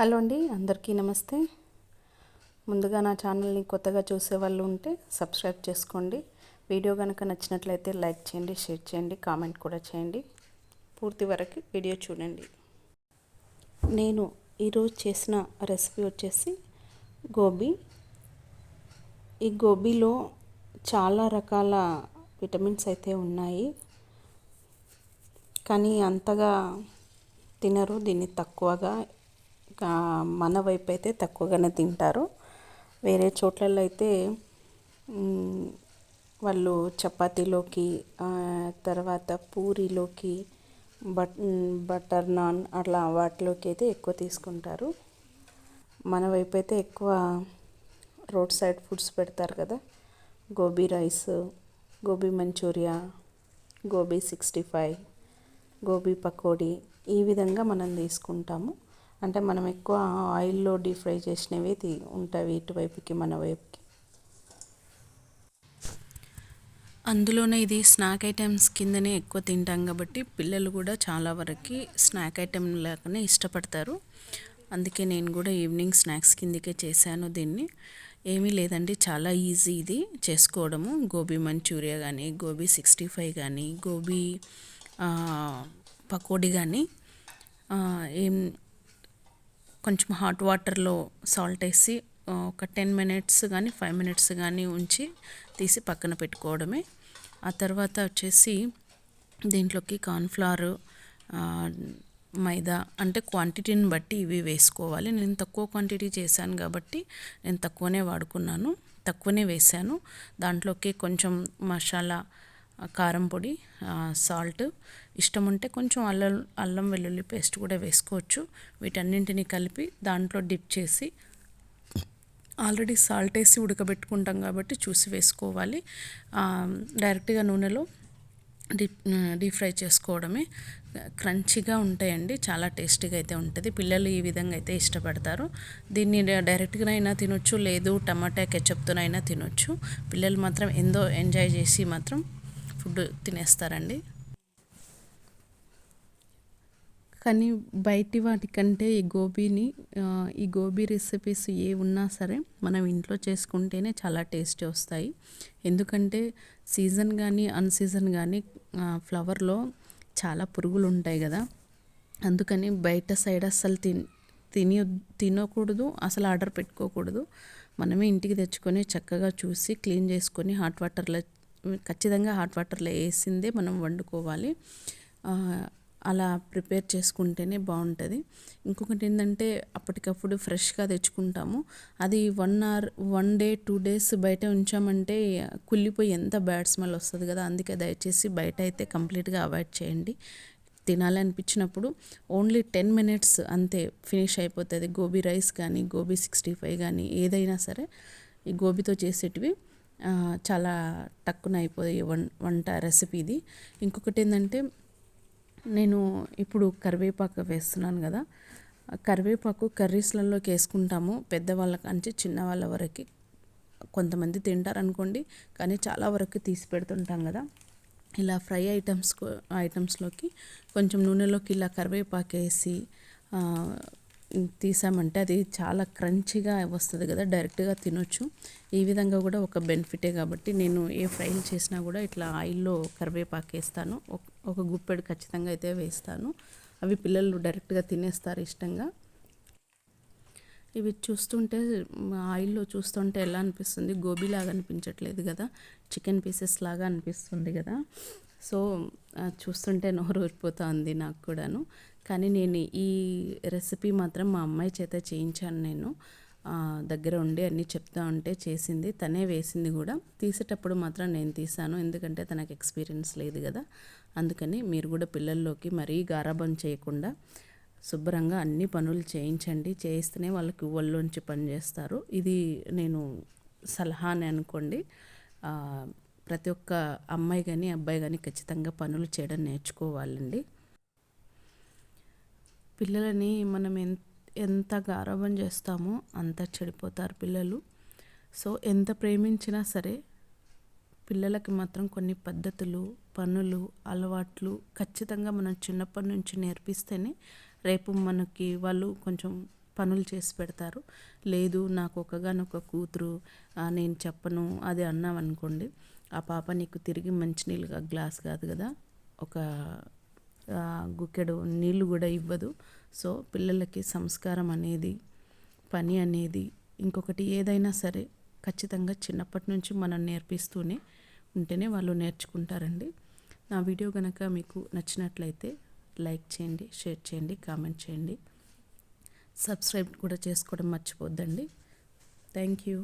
Hello అండి అందరికీ నమస్తే. ముందుగా నా ఛానల్ని కొత్తగా చూసే వాళ్ళు ఉంటే సబ్స్క్రైబ్ చేసుకోండి. వీడియో కనుక నచ్చినట్లయితే లైక్ చేయండి షేర్ చేయండి కామెంట్ కూడా చేయండి. పూర్తి వరకు వీడియో చూడండి. నేను ఈరోజు చేసిన రెసిపీ వచ్చేసి గోబీ. ఈ గోబీలో చాలా రకాల విటమిన్స్ అయితే ఉన్నాయి. కానీ అంతగా తినరు దీన్ని తక్కువగా మన వైపు అయితే తక్కువగానే తింటారు. వేరే చోట్లలో అయితే వాళ్ళు చపాతీలోకి తర్వాత పూరీలోకి బట్ బటర్ నాన్ అట్లా వాటిలోకి అయితే ఎక్కువ తీసుకుంటారు. మన వైపు అయితే ఎక్కువ రోడ్ సైడ్ ఫుడ్స్ పెడతారు కదా. Gobi rice gobi manchurian gobi sixty five gobi pakodi ఈ విధంగా మనం తీసుకుంటాము. అంటే మనం ఎక్కువ ఆయిల్లో డీప్ ఫ్రై చేసినవి ఉంటాయి ఇటువైపుకి మన వైపుకి. అందులోనే ఇది స్నాక్ ఐటమ్స్ కిందనే ఎక్కువ తింటాం కాబట్టి పిల్లలు కూడా చాలా వరకు స్నాక్ ఐటెం లాగానే ఇష్టపడతారు. అందుకే నేను కూడా ఈవినింగ్ స్నాక్స్ కిందకే చేశాను దీన్ని. ఏమీ లేదండి చాలా ఈజీ ఇది చేసుకోవడము. గోబీ మంచూరియా కానీ గోబీ సిక్స్టీ ఫైవ్ కానీ గోబీ పకోడీ కానీ ఏం కొంచెం హాట్ వాటర్లో సాల్ట్ వేసి ఒక టెన్ మినిట్స్ కానీ ఫైవ్ మినిట్స్ కానీ ఉంచి తీసి పక్కన పెట్టుకోవడమే. ఆ తర్వాత వచ్చేసి దీంట్లోకి కార్న్ఫ్లవర్ మైదా అంటే క్వాంటిటీని బట్టి ఇవి వేసుకోవాలి. నేను తక్కువ క్వాంటిటీ చేశాను కాబట్టి నేను తక్కువనే వాడుకున్నాను. తక్కువనే వేశాను. దాంట్లోకి కొంచెం మసాలా కారం పొడి సాల్ట్. ఇష్టం ఉంటే కొంచెం అల్లం అల్లం వెల్లుల్లి పేస్ట్ కూడా వేసుకోవచ్చు. వీటన్నింటిని కలిపి దాంట్లో డిప్ చేసి ఆల్రెడీ సాల్ట్ వేసి ఉడకబెట్టుకుంటాం కాబట్టి చూసి వేసుకోవాలి. డైరెక్ట్గా నూనెలో డీప్ డీప్ ఫ్రై చేసుకోవడమే క్రంచిగా ఉంటాయండి. చాలా టేస్టీగా అయితే ఉంటుంది. పిల్లలు ఈ విధంగా అయితే ఇష్టపడతారు. దీన్ని డైరెక్ట్గా అయినా తినొచ్చు. లేదు టమాటా కెచప్తోనైనా తినొచ్చు. పిల్లలు మాత్రం ఎంతో ఎంజాయ్ చేసి మాత్రం ఫుడ్ తినేస్తారండి. కానీ బయటి వాటికంటే ఈ గోబీని ఈ గోబీ రెసిపీస్ ఏ ఉన్నా సరే మనం ఇంట్లో చేసుకుంటేనే చాలా టేస్టీ వస్తాయి. ఎందుకంటే సీజన్ కానీ అన్సీజన్ కానీ ఫ్లవర్లో చాలా పురుగులు ఉంటాయి కదా. అందుకని బయట సైడ్ అస్సలు తిని తిని తినకూడదు అసలు ఆర్డర్ పెట్టుకోకూడదు. మనమే ఇంటికి తెచ్చుకొని చక్కగా చూసి క్లీన్ చేసుకొని హాట్ వాటర్లో ఖచ్చితంగా హాట్ వాటర్లో వేసిందే మనం వండుకోవాలి. అలా ప్రిపేర్ చేసుకుంటేనే బాగుంటుంది. ఇంకొకటి ఏంటంటే అప్పటికప్పుడు ఫ్రెష్గా తెచ్చుకుంటాము. అది one hour one day two days బయట ఉంచామంటే కుళ్ళిపోయి ఎంత బ్యాడ్ స్మెల్ వస్తుంది కదా. అందుకే దయచేసి బయట అయితే కంప్లీట్గా అవాయిడ్ చేయండి. తినాలనిపించినప్పుడు ఓన్లీ టెన్ మినిట్స్ అంతే ఫినిష్ అయిపోతుంది. గోబీ రైస్ కానీ గోబీ సిక్స్టీ ఫైవ్ కానీ ఏదైనా సరే ఈ గోబీతో చేసేటివి. చాలా టక్కున అయిపోయి వం వంట రెసిపీ ఇది. ఇంకొకటి ఏంటంటే నేను ఇప్పుడు కరివేపాకు వేస్తున్నాను కదా కరివేపాకు కర్రీస్లలోకి వేసుకుంటాము. పెద్దవాళ్ళ నుంచి చిన్నవాళ్ళ వరకు. కొంతమంది తింటారు అనుకోండి కానీ చాలా వరకు తీసి పెడుతుంటాం కదా. ఇలా ఫ్రై ఐటమ్స్ ఐటమ్స్లోకి కొంచెం నూనెలోకి ఇలా కరివేపాకు వేసి తీసామంటే అది చాలా క్రంచిగా వస్తుంది కదా డైరెక్ట్గా తినొచ్చు. ఈ విధంగా కూడా ఒక బెనిఫిటే కాబట్టి నేను ఏ ఫ్రైలు చేసినా కూడా ఇట్లా ఆయిల్లో కరివేపాకు వేస్తాను. ఒక గుప్పెడు ఖచ్చితంగా అయితే వేస్తాను. అవి పిల్లలు డైరెక్ట్గా తినేస్తారు ఇష్టంగా. ఇవి చూస్తుంటే ఆయిల్లో చూస్తుంటే ఎలా అనిపిస్తుంది? గోబీలాగా అనిపించట్లేదు కదా చికెన్ పీసెస్ లాగా అనిపిస్తుంది కదా. సో చూస్తుంటే నోరు ఊరిపోతుంది నాకు కూడాను. కానీ నేను ఈ రెసిపీ మాత్రం మా అమ్మాయి చేత చేయించాను నేను. దగ్గర ఉండి అన్నీ చెప్తా ఉంటే చేసింది. తనే వేసింది కూడా. తీసేటప్పుడు మాత్రం నేను తీసాను. ఎందుకంటే తనకు ఎక్స్పీరియన్స్ లేదు కదా. అందుకని మీరు కూడా పిల్లల్లోకి మరీ గారాబం చేయకుండా శుభ్రంగా అన్ని పనులు చేయించండి. చేయిస్తేనే వాళ్ళకి ఒళ్ళోంచి పని చేస్తారు. ఇది నేను సలహా అని అనుకోండి. ప్రతి ఒక్క అమ్మాయి కానీ అబ్బాయి కానీ ఖచ్చితంగా పనులు చేయడం నేర్చుకోవాలండి. పిల్లలని మనం ఎంత ఎంత గారాబం చేస్తామో అంత చెడిపోతారు పిల్లలు. సో ఎంత ప్రేమించినా సరే పిల్లలకి మాత్రం కొన్ని పద్ధతులు పనులు అలవాట్లు ఖచ్చితంగా మనం చిన్నప్పటి నుంచి నేర్పిస్తేనే రేపు మనకి వాళ్ళు కొంచెం పనులు చేసి పెడతారు. లేదు నాకు ఒకగానొక కూతురు నేను చెప్పను అది అన్నామనుకోండి ఆ పాప నీకు తిరిగి మంచినీళ్ళుగా గ్లాస్ కాదు కదా ఒక గుక్కెడు నీళ్ళు కూడా ఇవ్వదు. సో పిల్లలకి సంస్కారం అనేది పని అనేది ఇంకొకటి ఏదైనా సరే ఖచ్చితంగా చిన్నప్పటి నుంచి మనం నేర్పిస్తూనే ఉంటేనే వాళ్ళు నేర్చుకుంటారండి. నా వీడియో కనుక మీకు నచ్చినట్లయితే లైక్ చేయండి షేర్ చేయండి కామెంట్ చేయండి. సబ్స్క్రైబ్ కూడా చేసుకోవడం మర్చిపోద్దండి. Thank you.